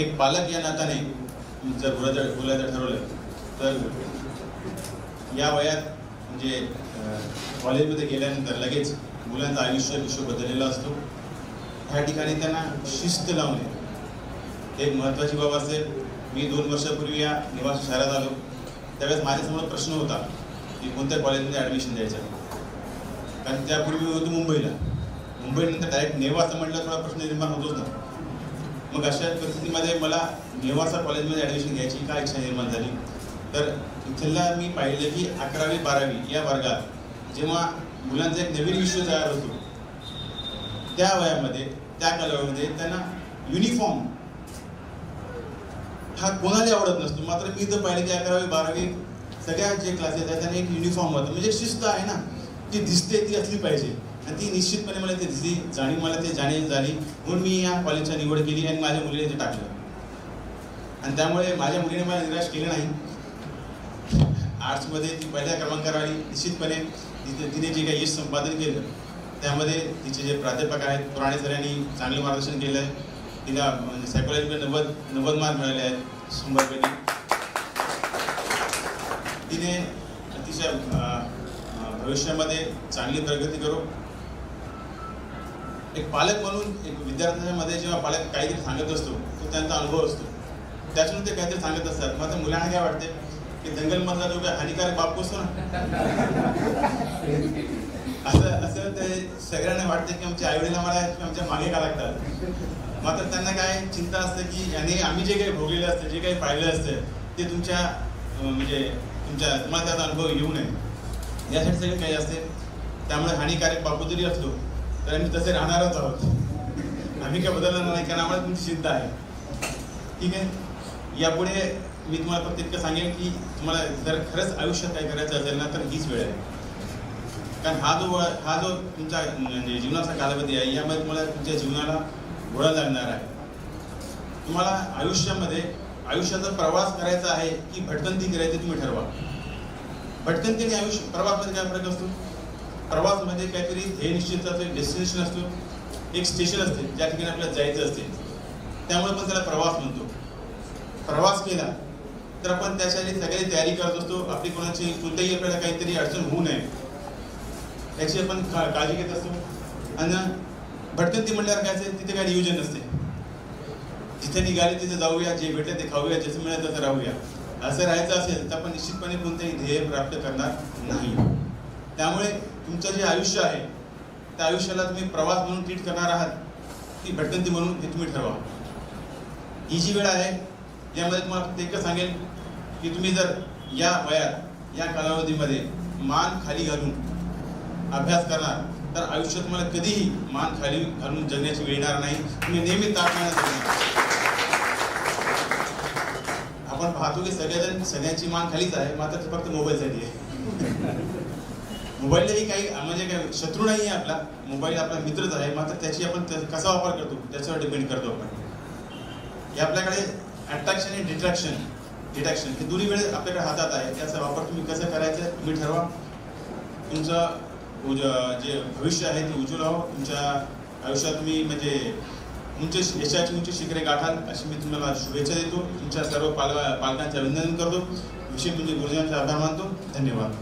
एक पालक या नात्याने जर बोलायचं बोलायचं ठरवलं तर या वयात म्हणजे कॉलेजमध्ये गेल्यानंतर लगेच मुलांचं आयुष्य विश्व बदललेलं असतो. ह्या ठिकाणी त्यांना शिस्त लावणे एक महत्त्वाची बाब असेल मी दोन वर्षापूर्वी या निवासी शहरात आलो. त्यावेळेस माझ्यासमोर प्रश्न होता की कोणत्या कॉलेजमध्ये ॲडमिशन द्यायचं कारण त्यापूर्वी मी होतो मुंबईला. मुंबईनंतर डायरेक्ट नेवासा म्हटलं थोडा प्रश्न निर्माण होतोच ना. मग अशा परिस्थितीमध्ये मला नेवासा कॉलेजमध्ये ॲडमिशन घ्यायची काय इच्छा निर्माण झाली? तर इथला मी पाहिलं की अकरावी बारावी या वर्गात जेव्हा मुलांचा एक नवीन विश्व तयार होतो त्या वयामध्ये त्या कालावधीमध्ये त्यांना युनिफॉर्म हा कोणाला आवडत नसतो. मात्र मी तर पाहिलं की अकरावी बारावी सगळ्या जे क्लासेस आहेत त्यांना एक युनिफॉर्म होतं. म्हणजे शिस्त आहे ना ती दिसते ती असली पाहिजे. आणि ती निश्चितपणे मला ती दिसली. जाणीव मला ते जाणीव झाली. म्हणून मी या कॉलेजच्या निवड केली आणि माझ्या मुलीने ते टाकलं. आणि त्यामुळे माझ्या मुलीने मला निराश केलं नाही. आर्ट्समध्ये ती पहिल्या क्रमांकावर आली निश्चितपणे तिथे तिने जे काही यश संपादन केलं त्यामध्ये तिचे जे प्राध्यापक आहेत पुराणे सर यांनी चांगले मार्गदर्शन केलं आहे तिला म्हणजे सायकोलॉजीमध्ये नव्वद नव्वद मार्क मिळाले आहेत शंभरपैकी. तिने अतिशय भविष्यामध्ये चांगली प्रगती करू. एक पालक म्हणून एक विद्यार्थ्यांमध्ये जेव्हा पालक काहीतरी सांगत असतो तो त्यांचा अनुभव असतो. त्याच्यातून ते काहीतरी सांगत असतात. मग मुलांना काय वाटते? की दंगलमधला जो काय हानिकारक बाप असतो ना? असं असं ते सगळ्यांना वाटते की आमच्या आईवडील आम्हाला आमच्या मागे का लागतात? मात्र त्यांना काय चिंता असते की याने आम्ही जे काही भोगलेलं असतं जे काही पाहिलं असतं ते तुमच्या म्हणजे तुमच्या तुम्हाला त्याचा अनुभव येऊ नये. यासाठी सगळं काही असते. त्यामुळे हानिकारक बापू जरी असलो तर आम्ही तसे राहणारच आहोत. आम्ही काय बदलणार नाही कारण आम्हाला तुमची चिंता आहे. ठीक आहे? यापुढे मी तुम्हाला फक्त इतकं सांगेन की तुम्हाला जर खरंच आयुष्यात काय करायचं असेल ना तर हीच वेळ आहे. कारण हा जो वळ- हा जो तुमचा म्हणजे जीवनाचा कालावधी आहे यामध्ये तुम्हाला तुमच्या जीवनाला घोडा लागणार आहे. तुम्हाला आयुष्यामध्ये आयुष्याचा प्रवास करायचा आहे की भटकंती करायची तुम्ही ठरवा. भटकंती आणि आयुष्य प्रवासमध्ये काय फरक असतो? प्रवासमध्ये म्हणजे काहीतरी ध्येय निश्चित असतो एक डेस्टिनेशन असतो. एक स्टेशन असते ज्या ठिकाणी आपल्याला जायचं असते. त्यामुळे पण त्याला प्रवास म्हणतो. प्रवास केला तर आपण त्यासाठी सगळी तयारी करत असतो. आपली कोणाची कोणत्याही आपल्याला काहीतरी अडचण होऊ नये. याची आपण का- काळजी घेत असतो. आणि भटकंती म्हटल्यावर काय असेल? तिथे काय नियोजन नसते. जिथे निघाले तिथे जाऊया जे भेटले ते खाऊया जसं मिळेल तसं राहूया. असं राहायचं असेल तर आपण निश्चितपणे कोणतेही ध्येय प्राप्त करणार नाही. त्यामुळे तुमचं जे आयुष्य आहे त्या आयुष्याला तुम्ही प्रवास म्हणून ट्रीट करणार आहात ती भटकंती म्हणून हे तुम्ही ठरवा. ही जी वेळ आहे यामध्ये तुम्हाला फक्त एकच सांगेल की तुम्ही जर या वयात या कालावधीमध्ये मान खाली घालून अभ्यास करणार तर आयुष्यात तुम्हाला कधीही मान खाली घालून जगण्याची वेळ येणार नाही. तुम्ही नेहमी तापमानात जगणार आपण पाहतो की सगळ्याजण सगळ्यांची मान खालीच आहे मात्र ते फक्त मोबाईलसाठी आहे. मोबाईलही काही म्हणजे काय शत्रू नाही आहे आपला. मोबाईल आपला मित्रच आहे. मात्र त्याची आपण त्या- कसा वापर करतो? त्याच्यावर डिपेंड करतो आपण. हे आपल्याकडे अट्रॅक्शन आणि डिट्रॅक्शन डिटॅक्शन हे दोन्ही वेळ आपल्याकडे हातात आहे. त्याचा वापर तुम्ही कसं करायचा तुम्ही ठरवा. तुमचं उज जे भविष्य आहे ते उज्ज्वल व्हावं. तुमच्या आयुष्यात तुम्ही म्हणजे उंच यशाची उंच शिखरे गाठाल अशी मी तुम्हाला शुभेच्छा देतो. तुमच्या सर्व पाल पालकांचे अभिनंदन करतो. विशेष तुमचे गुरुजनांचे आभार मानतो. धन्यवाद.